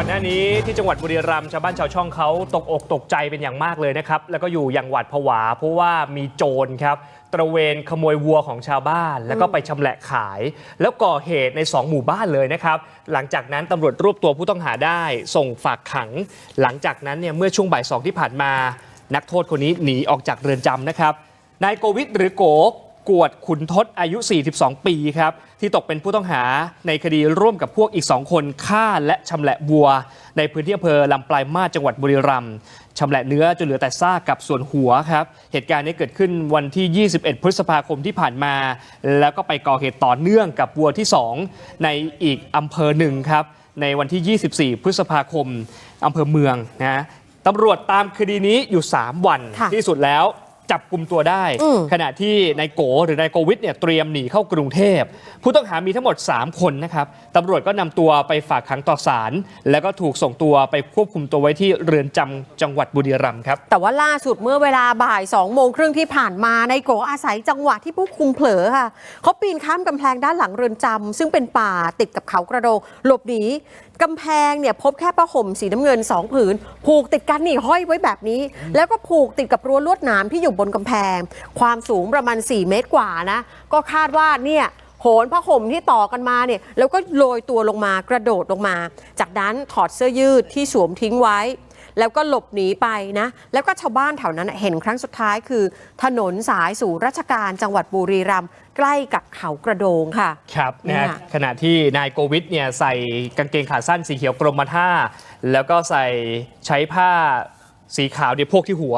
ก่อนหน้านี้ที่จังหวัดบุรีรัมย์ชาวบ้านชาวช่องเขาตกอกตกใจเป็นอย่างมากเลยนะครับ แล้วก็อยู่อย่างหวาดผวา เพราะว่ามีโจรครับ ตระเวนขโมยวัวของชาวบ้าน แล้วก็ไปชำแหละขาย แล้วก่อเหตุใน 2 หมู่บ้านเลยนะครับ หลังจากนั้นตำรวจรวบตัวผู้ต้องหาได้ส่งฝากขัง หลังจากนั้นเนี่ยเมื่อช่วงบ่ายสองที่ผ่านมา นักโทษคนนี้หนีออกจากเรือนจำนะครับนายโกวิทหรือโก กวดขุนทศอายุ 42 ปีครับ ที่ตกเป็นผู้ต้องหาในคดีร่วมกับพวกอีก 2 คนฆ่าและชำแหละวัว ในพื้นที่อำเภอลำปลายมาสจังหวัดบุรีรัมย์ชำแหละเนื้อจนเหลือแต่ซากกับส่วนหัวครับ เหตุการณ์นี้เกิดขึ้นวันที่ 21 พฤษภาคมที่ผ่านมา แล้วก็ไปก่อเหตุต่อเนื่องกับวัวที่ 2 ในอีกอำเภอหนึ่งครับ ในวันที่ 24 พฤษภาคมอำเภอเมืองนะตำรวจตามคดีนี้อยู่ 3 วันค่ะที่สุดแล้ว จับกลุ่มตัวได้อืมขณะที่นายโกหรือนายโกวิทเนี่ยเตรียมหนีเข้ากรุงเทพ ผู้ต้องหามีทั้งหมด 3 คนนะครับตำรวจก็นำตัวไปฝากขังต่อศาลแล้วก็ถูกส่งตัวไปควบคุมตัวไว้ที่เรือนจำจังหวัดบุรีรัมย์ครับ แต่ว่าล่าสุดเมื่อเวลาบ่าย2โมงครึ่งที่ผ่านมาในโกอาศัยจังหวะที่ผู้คุมเผลอค่ะเขาปีนข้ามกำแพงด้านหลังเรือนจำซึ่งเป็นป่าติดกับเขากระโดงหลบหนีกำแพงเนี่ยพบแค่ผ้าห่มสีน้ำเงินสองผืนผูกติดกันนี่ห้อยไว้แบบนี้ แล้วก็ผูกติดกับรั้วลวดหนามที่อยู่บนกำแพง ความสูงประมาณ 4 เมตรกว่านะ ก็คาดว่าเนี่ยโหนผ้าห่มที่ต่อกันมาเนี่ยแล้วก็โรยตัวลงมากระโดดลงมา จากนั้นถอดเสื้อยืดที่สวมทิ้งไว้ แล้วก็หลบหนีไปนะ แล้วก็ชาวบ้านแถวนั้นนะเห็นครั้งสุดท้ายคือ ถนนสายสู่ราชการจังหวัดบุรีรัมย์ใกล้กับเขากระโดงค่ะ ครับเนี่นะยฮะขณะที่นายโกวิทเนี่ยใส่กางเกงขาสั้นสีเขียวกรมท่า แล้วก็ใส่ใช้ผ้าสีขาวเดี๋ยวพวกที่หัว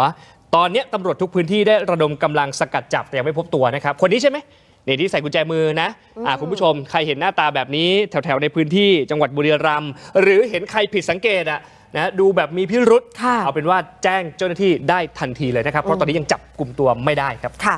ตอนเนี้ยตำรวจทุกพื้นที่ได้ระดมกำลังสกัดจับแต่ยังไม่พบตัวนะครับ คนนี้ใช่ไหมนี่ที่ใส่กุญแจมือนะอ่าคุณผู้ชมใครเห็นหน้าตาแบบนี้ แถวๆในพื้นที่จังหวัดบุรีรัมย์หรือเห็นใครผิดสังเกตอะนะดูแบบมีพิรุษค่ะเอาเป็นว่าแจ้งเจ้าหน้าที่ได้ทันทีเลยนะครับ เพราะตอนนี้ยังจับกลุ่มตัวไม่ได้ครับค่ะ